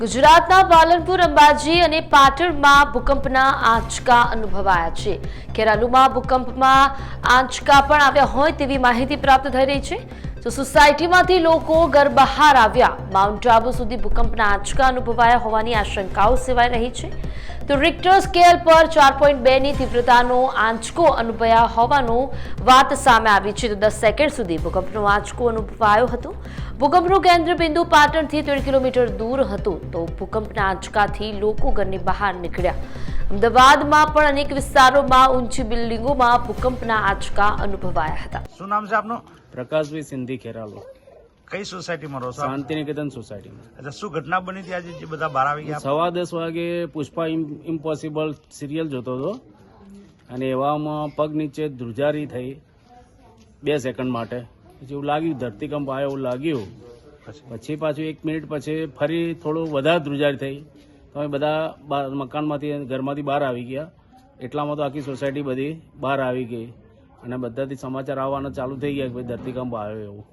ગુજરાતના પાલનપુર, અંબાજી અને પાટણમાં ભૂકંપના આંચકા અનુભવાયા છે. ખેરાલુમાં ભૂકંપમાં આંચકા પણ આવ્યા હોય તેવી માહિતી પ્રાપ્ત થઈ રહી છે. તો સોસાયટીમાંથી લોકો ઘર બહાર આવ્યા. માઉન્ટ આબુ સુધી ભૂકંપના આંચકા અનુભવાયા હોવાની આશંકાઓ સેવાઈ રહી છે. તો રિક્ટર સ્કેલ પર ચાર પોઈન્ટ બેની તીવ્રતાનો આંચકો અનુભવ્યા હોવાનું વાત સામે આવી છે. તો દસ સેકન્ડ સુધી ભૂકંપનો આંચકો અનુભવાયો હતો. ભૂકંપનું કેન્દ્ર બિંદુ પાટણથી ત્રણ કિલોમીટર દૂર હતું. તો ભૂકંપના આંચકાથી લોકો ઘરની બહાર નીકળ્યા. અમદાવાદમાં પણ અનેક વિસ્તારોમાં ઊંચી બિલ્ડિંગોમાં ભૂકંપના આંચકા અનુભવાયા હતા. શું નામ છે આપનું? પ્રકાશભાઈ સિંધી ખેરાલો. કઈ સોસાયટીમાં રહો? શાંતિનિકેતન સોસાયટીમાં. અચ્છા શું ઘટના બની હતી આજે જે બધા બહાર આવી ગયા? સવા દસ વાગે પુષ્પા ઇમ્પોસિબલ સિરિયલ જોતો હતો. અને એવામાં પગ નીચે ધ્રુજારી થઈ બે સેકન્ડ માટે. પછી એવું લાગ્યું ધરતીકંપ આવ્યો એવું લાગ્યું. પછી પાછું એક મિનિટ પછી ફરી થોડું વધારે ધ્રુજારી થઈ. તો અમે બધા મકાનમાંથી ઘરમાંથી બહાર આવી ગયા. એટલામાં તો આખી સોસાયટી બધી બહાર આવી ગઈ. અને બધાથી સમાચાર આવવાના ચાલુ થઈ ગયા કે ભાઈ ધરતીકંપ આવ્યો એવું.